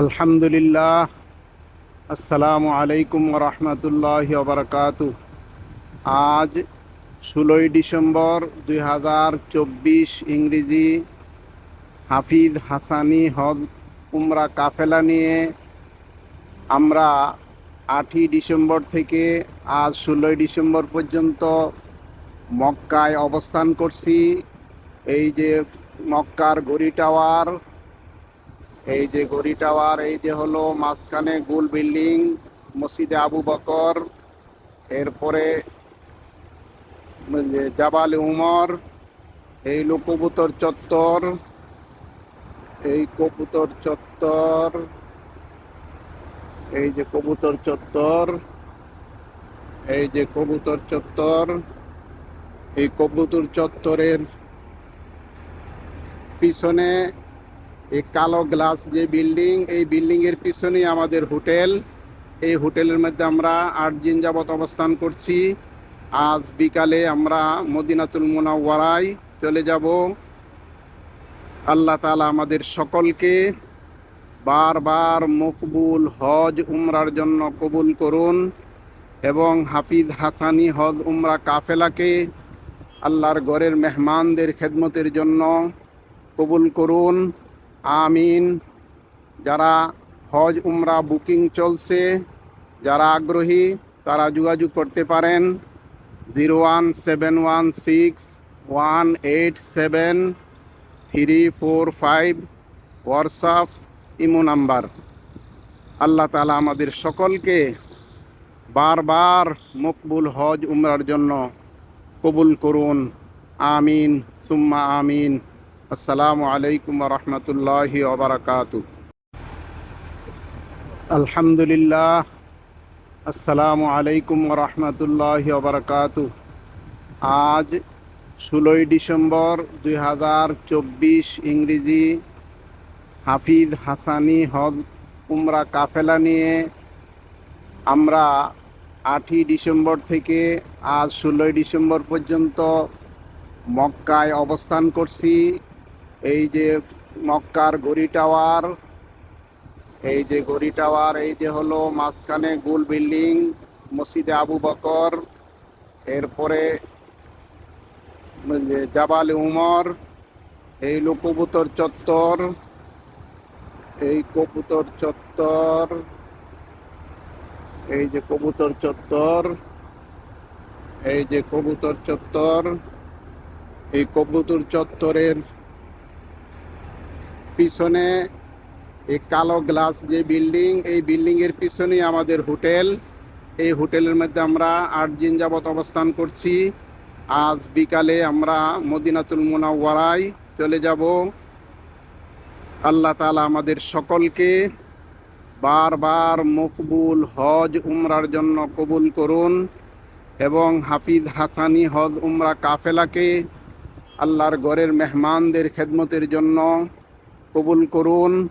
আলহামদুলিল্লাহ, আসসালামু আলাইকুম রহমতুল্লাহ বারকাত। আজ ষোলোই ডিসেম্বর দুই হাজার চব্বিশ ইংরেজি হাফিজ হাসানি হজ উমরা কাফেলা নিয়ে আমরা আটই ডিসেম্বর থেকে আজ ষোলোই ডিসেম্বর পর্যন্ত মক্কায় অবস্থান করছি। এই যে মক্কার গড়ি টাওয়ার এই যে গড়ি টাওয়ার, এই যে হলো মাঝখানে গোল বিল্ডিং, মসজিদে আবু বকর, এরপরে জাবাল উমর, এই হলো কবুতর চত্বর, এই কবুতর চত্বর, এই যে কবুতর চত্বর, এই যে কবুতর চত্বর, এই কবুতর চত্বরের পিছনে এই কালো গ্লাস যে বিল্ডিং, এই বিল্ডিং এর পিছনেই আমাদের হোটেল। এই হোটেলের মধ্যে আমরা আট দিন যাবত অবস্থান করছি। আজ বিকালে আমরা মদিনাতুল মোনাওয়ারায় চলে যাব। আল্লাহ তালা আমাদের সকলকে বারবার মকবুল হজ উমরার জন্য কবুল করুন এবং হাফিজ হাসানি হজ উমরা কাফেলাকে আল্লাহর গড়ের মেহমানদের খেদমতের জন্য কবুল করুন। আমিন। যারা হজ, উমরা, বুকিং চলছে, যারা আগ্রহী, তারা যোগাযোগ করতে পারেন। Zero one seven one six one eight seven three four five WhatsApp, Imo number. আল্লাহ তালা আমাদের সকলকে বারবার মকবুল হজ, উমরার জন্য কবুল করুন। আমিন, সুম্মা আমিন। আসসালামু আলাইকুম রহমতুল্লাহি ওবরাকাতু আলহামদুলিল্লাহ, আসসালামু আলাইকুম রহমতুল্লাহি ওবরাকাতু আজ ষোলোই ডিসেম্বর দুই হাজার চব্বিশ ইংরেজি হাফিজ হাসানি হজ উমরা কাফেলা নিয়ে আমরা আটই ডিসেম্বর থেকে আজ ষোলোই ডিসেম্বর পর্যন্ত মক্কায় অবস্থান করছি। এই যে মক্কার গড়ি টাওয়ার, এই যে গড়ি টাওয়ার, এই যে হলো মাঝখানে গোল বিল্ডিং, মসজিদে আবু বকর, এরপরে জাবাল উমর, এই হলো কবুতর চত্বর, এই কবুতর চত্বর, এই যে কবুতর চত্বর, এই যে কবুতর চত্বর, এই কবুতর চত্বরের পিছনে এই কালো গ্লাস যে বিল্ডিং, এই বিল্ডিং এর পিছনেই আমাদের হোটেল। এই হোটেলের মধ্যে আমরা আট দিন যাবত অবস্থান করছি। আজ বিকালে আমরা মদিনাতুল মোনাওয়ারায় চলে যাব। আল্লাহ তালা আমাদের সকলকে বারবার মকবুল হজ উমরার জন্য কবুল করুন এবং হাফিজ হাসানি হজ উমরা কাফেলাকে আল্লাহর গড়ের মেহমানদের খেদমতের জন্য কবুল করুন।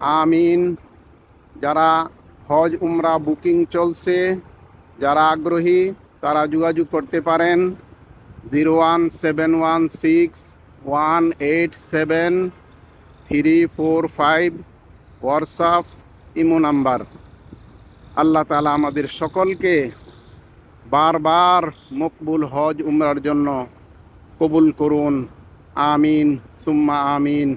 আমিন। যারা হজ, উমরা, বুকিং চলছে, যারা আগ্রহী, তারা যোগাযোগ করতে পারেন। Zero one seven one six one eight seven three four five WhatsApp, Imo number. আল্লাহ তালা আমাদের সকলকে বারবার মকবুল হজ, উমরার জন্য কবুল করুন। আমিন, সুম্মা আমিন।